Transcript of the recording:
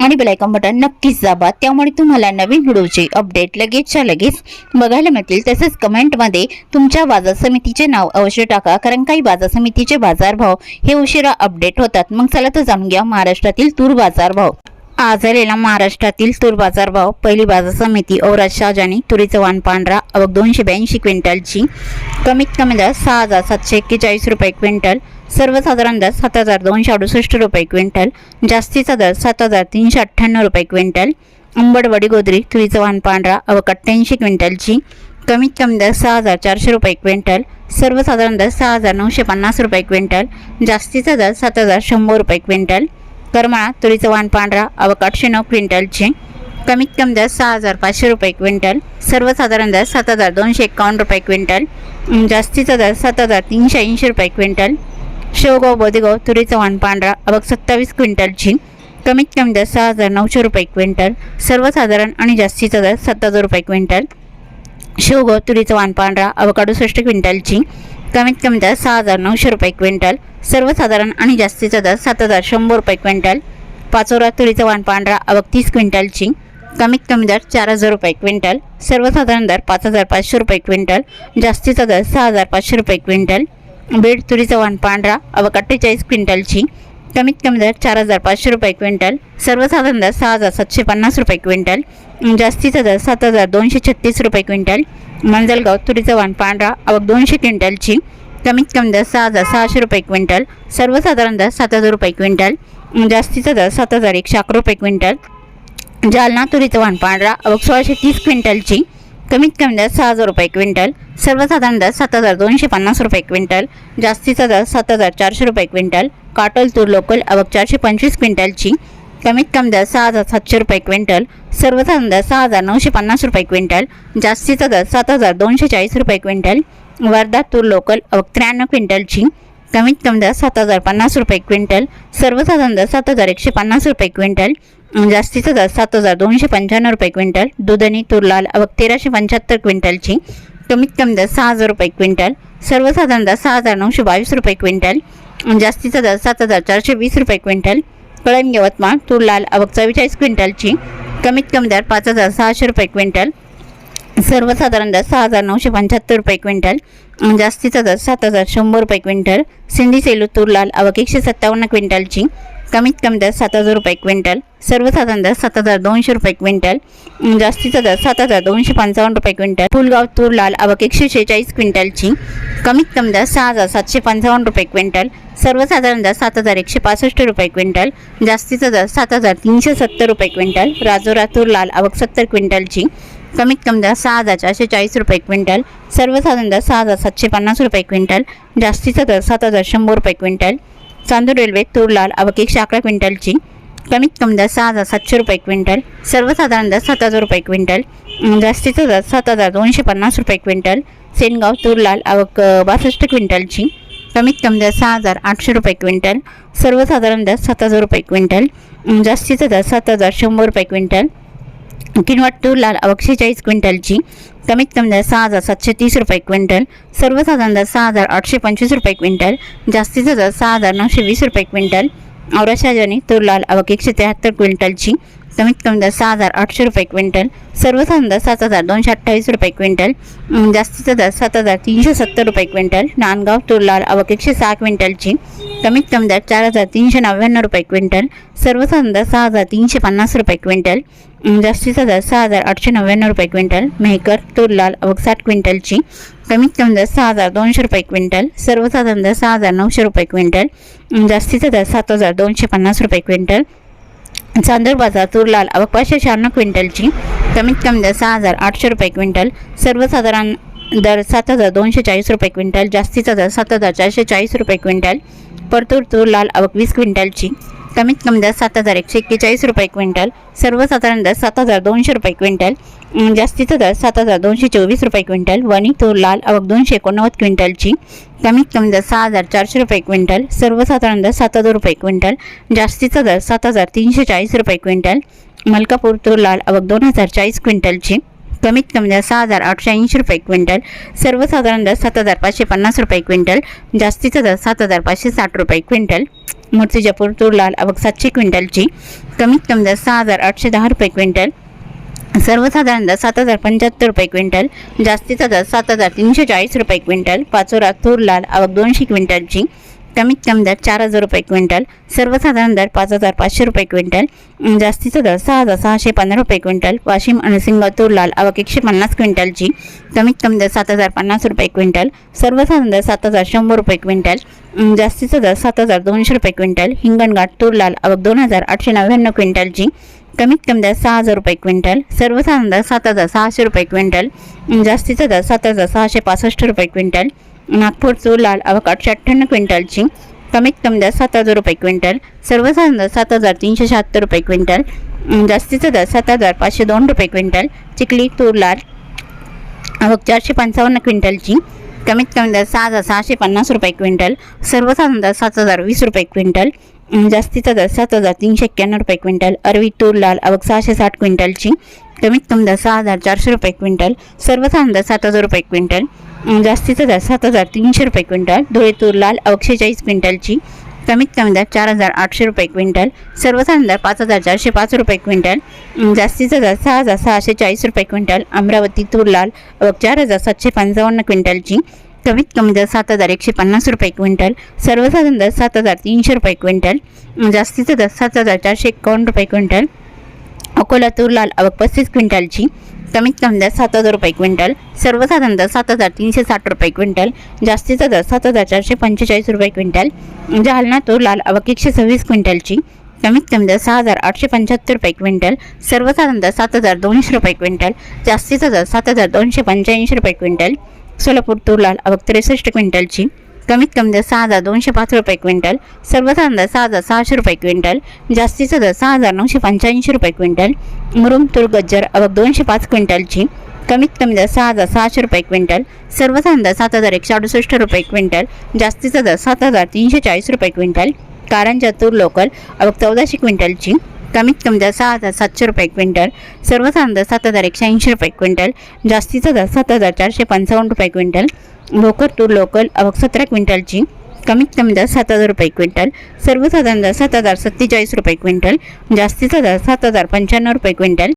आणि bell icon button नक्कीच दाबा. त्यामुळे तुम्हाला नवीन व्हिडिओचे अपडेट लगेचच्या लगेच बघायला मिळतील. तसेच कमेंटमध्ये तुमच्या बाजार समितीचे नाव अवश्य टाका. कारण काही बाजार समितीचे बाजारभाव हे उशिरा अपडेट होतात. मग चला तर जाणून घ्या महाराष्ट्रातील तूर बाजारभाव. आज आलेला महाराष्ट्रातील तूर बाजारभाव. पहिली बाजार समिती औराज शाहजानी तुरीचं वाण पांढरा अवघ दोनशे ब्याऐंशी क्विंटलची. कमीत कमी दर सहा हजार सातशे एक्केचाळीस रुपये क्विंटल. सर्वसाधारण दर सात हजार दोनशे अडुसष्ट रुपये क्विंटल जास्तीचा दर सात हजार तीनशे अठ्ठ्याण्णव रुपये क्विंटल अंबडवडी गोदरी तुरीचं वाहन पांढरा अवघ अठ्ठ्याऐंशी क्विंटलची कमीत कमी दर सहा हजार चारशे रुपये क्विंटल सर्वसाधारण दर सहा हजार नऊशे पन्नास रुपये क्विंटल जास्तीचा दर सात हजार शंभर रुपये क्विंटल करमाळा तुरीचं वाहन पांढरा अवघ आठशे नऊ क्विंटलचे कमीत कमी दर सहा हजार पाचशे रुपये क्विंटल सर्वसाधारण दर सात हजार दोनशे एकावन्न रुपये क्विंटल जास्तीचा दर सात हजार तीनशे ऐंशी रुपये क्विंटल शेवगाव बोदेगाव तुरीचं वाण पांढरा अवघ सत्तावीस क्विंटलची कमीत कमी दर सहा हजार नऊशे रुपये क्विंटल सर्वसाधारण आणि जास्तीचा दर सात हजार रुपये क्विंटल. शेवगाव तुरीचं वाण पांढरा अवघ अडुसष्ट क्विंटलची कमीत कमी दर सहा हजार नऊशे रुपये क्विंटल सर्वसाधारण आणि जास्तीचा दर सात हजार शंभर रुपये क्विंटल. पाचोरा तुरीचं वाण पांढरा अवघ तीस क्विंटलची कमीत कमी दर चार हजार रुपये क्विंटल सर्वसाधारण दर पाच हजार पाचशे रुपये क्विंटल जास्तीचा दर सहा हजार पाचशे रुपये क्विंटल. बीड तुरीचं वाण पांढरा अवघ अठ्ठेचाळीस क्विंटलची कमीत कमी दर चार हजार पाचशे रुपये क्विंटल सर्वसाधारण दर सहा हजार सातशे पन्नास रुपये क्विंटल जास्तीचा दर सात हजार दोनशे छत्तीस रुपये क्विंटल मंजलगाव तुरीचं वाण पांढरा अवघ दोनशे क्विंटलची कमीत कमी दर सहा हजार सहाशे रुपये क्विंटल सर्वसाधारण दर सात हजार रुपये क्विंटल जास्तीचा दर सात हजार एकशे अकरा रुपये क्विंटल जालना तुरीचं वाण पांढरा अवघ सोळाशे तीस क्विंटलची कमीत कमी दर सहा हजार रुपये क्विंटल सर्वसाधारण दर सात हजार दोनशे पन्नास रुपये क्विंटल जास्तीचा दर सात हजार चारशे रुपये क्विंटल काटोल तूर लोकल अवघ चारशे पंचवीस क्विंटलची कमीत कमी दर सहा हजार सातशे रुपये क्विंटल सर्वसाधारण दर सहा हजार नऊशे पन्नास रुपये क्विंटल जास्तीचा दर सात हजार दोनशे चाळीस रुपये क्विंटल वर्धा तूर लोकल अवघ त्र्याण्णव क्विंटलची कमीत कमी दर सात हजार पन्नास रुपये क्विंटल सर्वसाधारण दर सात हजार एकशे पन्नास रुपये क्विंटल जास्तीचा दर सात हजार दोनशे पंच्याण्णव रुपये क्विंटल दुधनी तुरलाल अवघ तेराशे पंच्याहत्तर क्विंटलची कमीत कमी दर सहा हजार रुपये क्विंटल सर्वसाधारण दर सहा हजार नऊशे बावीस रुपये क्विंटल जास्तीचा दर सात हजार चारशे वीस रुपये क्विंटल कळंब यवतमाळ तुरलाल अवघ चव्वेचाळीस क्विंटलची कमीत कमी दर पाच हजार सहाशे रुपये क्विंटल सर्वसाधारण दर सहा हजार नऊशे पंच्याहत्तर रुपये क्विंटल जास्तीचा दर सात हजार शंभर रुपये क्विंटल सिंधी सेलू तूर लाल आवक एकशे सत्तावन्न क्विंटलची कमीत कमी दर सात हजार रुपये क्विंटल सर्वसाधारण दर सात हजार दोनशे रुपये क्विंटल जास्तीचा दर सात हजार दोनशे पंचावन्न रुपये क्विंटल फुलगाव तूर लाल अवघ एकशे शेहेचाळीस क्विंटलची कमीत कमी दर सहा हजार सातशे पंचावन्न रुपये क्विंटल सर्वसाधारण दर सात हजार एकशे पासष्ट रुपये क्विंटल जास्तीचा दर सात हजार तीनशे सत्तर रुपये क्विंटल राजोरा तूर लाल आवक सत्तर क्विंटलची कमीत कमी दर सहा हजार चारशे चाळीस रुपये क्विंटल सर्वसाधारण दर सहा हजार सातशे पन्नास रुपये क्विंटल जास्तीचा दर सात हजार शंभर रुपये क्विंटल चांदूर रेल्वे तूर लाल अवघ एकशे अकरा क्विंटलची कमीत कमी दर सहा हजार सातशे रुपये क्विंटल सर्वसाधारण दर सात हजार रुपये क्विंटल जास्तीचा दर सात हजार दोनशे पन्नास रुपये क्विंटल सेनगाव तूर लाल आवक बासष्ट क्विंटलची कमीत कमी दर सहा हजार आठशे रुपये क्विंटल सर्वसाधारण दर सात हजार रुपये क्विंटल जास्तीचा दर सात हजार शंभर रुपये क्विंटल किनवाट तूर लाल अवघशे चाळीस क्विंटलची. कमीत कमी दर सहा हजार सातशे तीस रुपये क्विंटल. सर्वसाधारण दर सहा हजार आठशे पंचवीस रुपये क्विंटल. जास्तीचा दर सहा हजार नऊशे वीस रुपये क्विंटल. औरशाजनी तूर लाल अवघ एकशे त्र्याहत्तर क्विंटलची. कमीत कमी दर सहा हजार आठशे रुपये क्विंटल. सर्वसाधारण दर सात हजार दोनशे अठ्ठावीस रुपये क्विंटल. जास्तीचा दर सात हजार तीनशे सत्तर रुपये क्विंटल. नांदगाव तूर लाल अवघ एकशे सहा क्विंटलची. कमीत कमी दर चार हजार तीनशे नव्याण्णव रुपये क्विंटल. सर्वसाधारण दर सहा हजार तीनशे पन्नास रुपये क्विंटल. जास्तीचा दर सहा हजार आठशे नव्याण्णव रुपये क्विंटल मेहकर तूर लाल अवघ साठ क्विंटलची कमीत कमी दर सहा हजार दोनशे रुपये क्विंटल सर्वसाधारण दर सहा हजार नऊशे रुपये क्विंटल जास्तीचा दर सात हजार दोनशे पन्नास रुपये क्विंटल चांदूर बाजार तूर लाल अवघ पाचशे शहाण्णव क्विंटलची कमीत कमी दर सहा हजार आठशे रुपये क्विंटल सर्वसाधारण दर सात हजार दोनशे चाळीस रुपये क्विंटल जास्तीचा दर सात हजार चारशे चाळीस रुपये क्विंटल परतूर तूर लाल अवघ वीस क्विंटलची कमीत कमी दर सात हजार एकशे एक्केचाळीस रुपये क्विंटल सर्वसाधारण दर सात हजार दोनशे रुपये क्विंटल जास्तीचा दर सात हजार दोनशे चोवीस रुपये क्विंटल वणी तूर लाल आवक दोनशे एकोणनव्वद क्विंटलची कमीत कमी दर सहा हजार चारशे रुपये क्विंटल सर्वसाधारण दर सात हजार रुपये क्विंटल जास्तीचा दर सात हजार तीनशे चाळीस रुपये क्विंटल मलकापूर तूर लाल आवक दोन हजार चाळीस क्विंटलची. कमीत कमी दर सहा हजार आठशे ऐंशी रुपये क्विंटल सर्वसाधारण दर सात हजार पाचशे पन्नास रुपये क्विंटल जास्तीचा दर सात हजार पाचशे साठ रुपये क्विंटल मूर्तिजापूर तूर लाल आवक सातशे क्विंटलची कमीत कमी दर सहा हजार आठशे दहा रुपये क्विंटल सर्वसाधारण दर सात हजार पंच्याहत्तर रुपये क्विंटल जास्तीचा दर सात हजार तीनशे चाळीस रुपये क्विंटल पाचोरा तूर लाल आवक दोनशे क्विंटलची कमीत कमी दर चार हजार रुपये क्विंटल सर्वसाधारण दर पाच हजार पाचशे रुपये क्विंटल जास्तीचा दर सहा हजार सहाशे पंधरा रुपये क्विंटल वाशिम आणि सिंगाव तूर लाल आवक एकशे पन्नास क्विंटलची कमीत कमी दर सात हजार पन्नास रुपये क्विंटल सर्वसाधारण दर सात हजार शंभर रुपये क्विंटल जास्तीचा दर सात हजार दोनशे रुपये क्विंटल हिंगणघाट तूर लाल आवक दोन हजार आठशे नव्याण्णव क्विंटलची कमीत कमी दर सहा हजार रुपये क्विंटल सर्वसाधारण दर सात हजार सहाशे रुपये क्विंटल जास्तीचा दर सात हजार सहाशे पासष्ट रुपये क्विंटल नागपूर लाल आवक आठशे अठ्ठ्याण्णव क्विंटलची कमीत कमी दर सात हजार रुपये क्विंटल सर्वसाधारण दर सात हजार तीनशे शहात्तर रुपये क्विंटल जास्तीचा दर सात हजार पाचशे दोन रुपये क्विंटल चिखली तूर लाल आवक चारशे पंचावन्न क्विंटलची कमीत कमी दर सहा हजार सहाशे पन्नास रुपये क्विंटल सर्वसाधारण दर सात हजार वीस रुपये क्विंटल जास्तीचा दर सात हजार तीनशे एक्क्याण्णव रुपये क्विंटल अरवी तूर लाल आवक सहाशे साठ क्विंटलची कमीत कमी दर सहा हजार चारशे रुपये क्विंटल सर्वसाधारण दर सात हजार रुपये क्विंटल जास्तीचा दर सात हजार तीनशे रुपये क्विंटल धुळे तूर लाल आवक चाळीस क्विंटलची कमीत कमी दर चार हजार आठशे रुपये क्विंटल सर्वसाधारण दर पाच हजार चारशे पाच रुपये क्विंटल अं, जास्तीचा दर सहा हजार सहाशे चाळीस रुपये क्विंटल अमरावती तूर लाल चार हजार सातशे पंचावन्न क्विंटलची कमीत कमी दर सात हजार एकशे पन्नास रुपये क्विंटल सर्वसाधारण दर सात हजार तीनशे रुपये क्विंटल अं, जास्तीचा दर सात हजार चारशे एकावन्न रुपये क्विंटल अकोला तूर लाल आवक पस्तीस क्विंटलची कमीत कमी दर सात हजार रुपये क्विंटल सर्वसाधारण दर सात हजार तीनशे साठ रुपये क्विंटल जास्तीचा दर सात हजार चारशे पंचेचाळीस रुपये क्विंटल. जालना तूर लाल आवक एकशे सव्वीस क्विंटलची. कमीत कमी दर सहा हजार आठशे पंच्याहत्तर रुपये क्विंटल सर्वसाधारण दर सात हजार दोनशे रुपये क्विंटल जास्तीचा दर सात हजार दोनशे पंच्याऐंशी रुपये क्विंटल. सोलापूर तूर लाल आवक त्रेसष्ट क्विंटलची. कमीत कमी दर सहा हजार दोनशे पाच रुपये क्विंटल सर्वसाधारण दर सहा हजार सहाशे रुपये क्विंटल जास्तीचा दर सहा हजार नऊशे पंच्याऐंशी रुपये क्विंटल मुरुम तूर गज्जर आवक दोनशे पाच क्विंटलची कमीत कमी दर सहा हजार सहाशे रुपये क्विंटल सर्वसाधारण दर सात हजार एकशे अडुसष्ट रुपये क्विंटल जास्तीचा दर सात हजार तीनशे चाळीस रुपये क्विंटल कारंजा तूर लोकल आवक चौदाशे क्विंटलची कमीत कमी दर सहा हजार सातशे रुपये क्विंटल सर्वसाधारण दर सात हजार एकशे ऐंशी रुपये क्विंटल जास्तीचा दर सात हजार चारशे पंचावन्न रुपये क्विंटल भोकर तूर लोकल अवघ सतरा क्विंटलची कमीत कमी दर सात हजार रुपये क्विंटल सर्वसाधारण दर सात हजार सत्तेचाळीस रुपये क्विंटल जास्तीचा दर सात हजार पंच्याण्णव रुपये क्विंटल